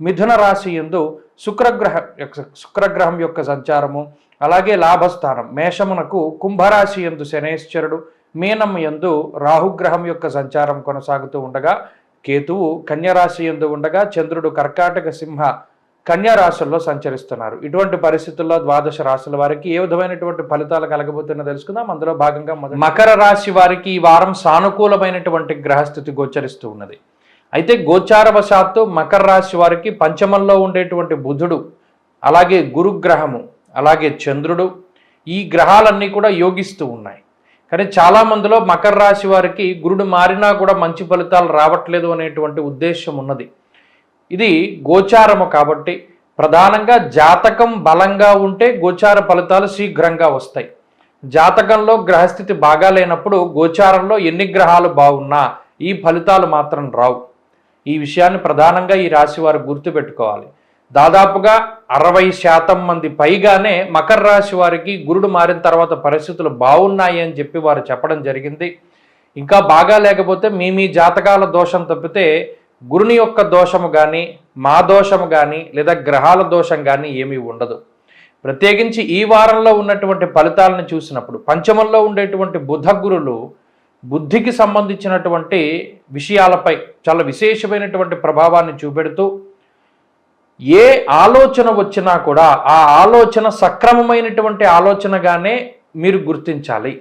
మిథున రాశి యందు శుక్రగ్రహ యొక్క శుక్రగ్రహం యొక్క సంచారము అలాగే లాభస్థానం. మేషమునకు కుంభరాశి యందు శనేశ్వరుడు మీనం యందు రాహుగ్రహం యొక్క సంచారం కొనసాగుతూ ఉండగా కేతువు కన్యరాశి యందు ఉండగా చంద్రుడు కర్కాటక సింహ కన్యా రాశుల్లో సంచరిస్తున్నారు. ఇటువంటి పరిస్థితుల్లో ద్వాదశ రాశుల వారికి ఏ విధమైనటువంటి ఫలితాలు కలగబోతున్నా తెలుసుకుందాం. అందులో భాగంగా మకర రాశి వారికి ఈ వారం సానుకూలమైనటువంటి గ్రహస్థితి గోచరిస్తూ ఉన్నది. అయితే గోచారవశాత్తు మకర రాశి వారికి పంచమంలో ఉండేటువంటి బుధుడు అలాగే గురుగ్రహము అలాగే చంద్రుడు ఈ గ్రహాలన్నీ కూడా యోగిస్తూ ఉన్నాయి. కానీ చాలా మందిలో మకర రాశి వారికి గురుడు మారినా కూడా మంచి ఫలితాలు రావట్లేదు అనేటువంటి ఉద్దేశం ఉన్నది. ఇది గోచారము కాబట్టి ప్రధానంగా జాతకం బలంగా ఉంటే గోచార ఫలితాలు శీఘ్రంగా వస్తాయి. జాతకంలో గ్రహస్థితి బాగా లేనప్పుడు గోచారంలో ఎన్ని గ్రహాలు బాగున్నా ఈ ఫలితాలు మాత్రం రావు. ఈ విషయాన్ని ప్రధానంగా ఈ రాశి వారు గుర్తుపెట్టుకోవాలి. దాదాపుగా అరవై శాతం మంది పైగానే మకర రాశి వారికి గురుడు మారిన తర్వాత పరిస్థితులు బాగున్నాయి అని చెప్పి వారు చెప్పడం జరిగింది. ఇంకా బాగా లేకపోతే మీ మీ జాతకాల దోషం తప్పితే గురుని యొక్క దోషము కానీ మా దోషము కానీ లేదా గ్రహాల దోషం కానీ ఏమీ ఉండదు. ప్రత్యేకించి ఈ వారంలో ఉన్నటువంటి ఫలితాలను చూసినప్పుడు పంచమంలో ఉండేటువంటి బుధ గురులు బుద్ధికి సంబంధించినటువంటి విషయాలపై చాలా విశేషమైనటువంటి ప్రభావాన్ని చూపెడుతూ ఏ ఆలోచన వచ్చినా కూడా ఆ ఆలోచన సక్రమమైనటువంటి ఆలోచనగానే మీరు గుర్తించాలి.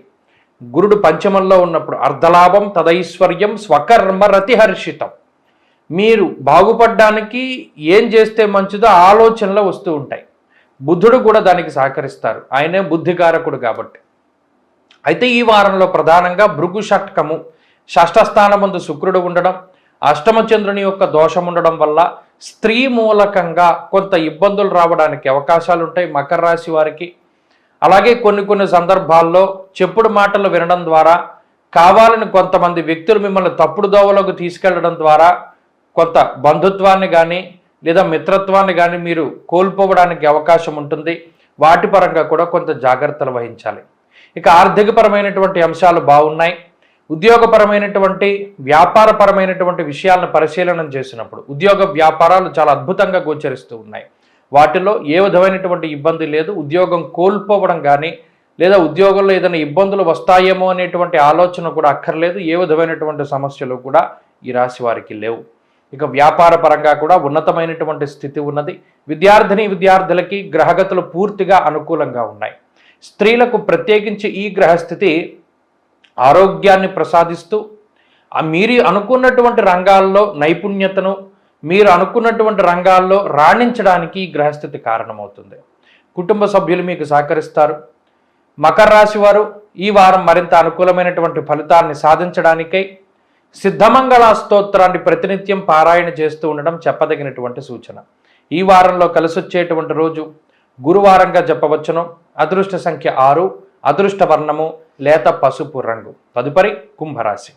గురుడు పంచమంలో ఉన్నప్పుడు అర్ధలాభం తదైశ్వర్యం స్వకర్మ రతిహర్షితం. మీరు బాగుపడడానికి ఏం చేస్తే మంచిదో ఆలోచనలు వస్తూ ఉంటాయి. బుద్ధుడు కూడా దానికి సహకరిస్తారు. ఆయనే బుద్ధికారకుడు కాబట్టి. అయితే ఈ వారంలో ప్రధానంగా భృగు షట్కము షష్టస్థానమందు శుక్రుడు ఉండడం అష్టమచంద్రుని యొక్క దోషం ఉండడం వల్ల స్త్రీ మూలకంగా కొంత ఇబ్బందులు రావడానికి అవకాశాలు ఉంటాయి మకర రాశి వారికి. అలాగే కొన్ని కొన్ని సందర్భాల్లో చెప్పుడు మాటలు వినడం ద్వారా కావాలని కొంతమంది వ్యక్తులు మిమ్మల్ని తప్పుడు దోవలోకి తీసుకెళ్ళడం ద్వారా కొంత బంధుత్వాన్ని కానీ లేదా మిత్రత్వాన్ని కానీ మీరు కోల్పోవడానికి అవకాశం ఉంటుంది. వాటి పరంగా కూడా కొంత జాగ్రత్తలు వహించాలి. ఇక ఆర్థికపరమైనటువంటి అంశాలు బాగున్నాయి. ఉద్యోగపరమైనటువంటి వ్యాపారపరమైనటువంటి విషయాలను పరిశీలన చేసినప్పుడు ఉద్యోగ వ్యాపారాలు చాలా అద్భుతంగా గోచరిస్తూ ఉన్నాయి. వాటిలో ఏ విధమైనటువంటి ఇబ్బంది లేదు. ఉద్యోగం కోల్పోవడం కానీ లేదా ఉద్యోగంలో ఏదైనా ఇబ్బందులు వస్తాయేమో అనేటువంటి ఆలోచన కూడా అక్కర్లేదు. ఏ విధమైనటువంటి సమస్యలు కూడా ఈ రాశి వారికి లేవు. ఇక వ్యాపార పరంగా కూడా ఉన్నతమైనటువంటి స్థితి ఉన్నది. విద్యార్థిని విద్యార్థులకి గ్రహగతులు పూర్తిగా అనుకూలంగా ఉన్నాయి. స్త్రీలకు ప్రత్యేకించి ఈ గ్రహస్థితి ఆరోగ్యాన్ని ప్రసాదిస్తూ ఆ మీరు అనుకున్నటువంటి రంగాల్లో నైపుణ్యతను మీరు అనుకున్నటువంటి రంగాల్లో రాణించడానికి ఈ గ్రహస్థితి కారణమవుతుంది. కుటుంబ సభ్యులు మీకు సహకరిస్తారు. మకర రాశి వారు ఈ వారం మరింత అనుకూలమైనటువంటి ఫలితాన్ని సాధించడానికై సిద్ధమంగళ స్తోత్రాన్ని ప్రతినిత్యం పారాయణ చేస్తూ ఉండడం చెప్పదగినటువంటి సూచన. ఈ వారంలో కలిసొచ్చేటువంటి రోజు గురువారంగా చెప్పవచ్చును అదృష్ట సంఖ్య ఆరు అదృష్ట వర్ణము లేత పసుపు రంగు. తదుపరి కుంభరాశి.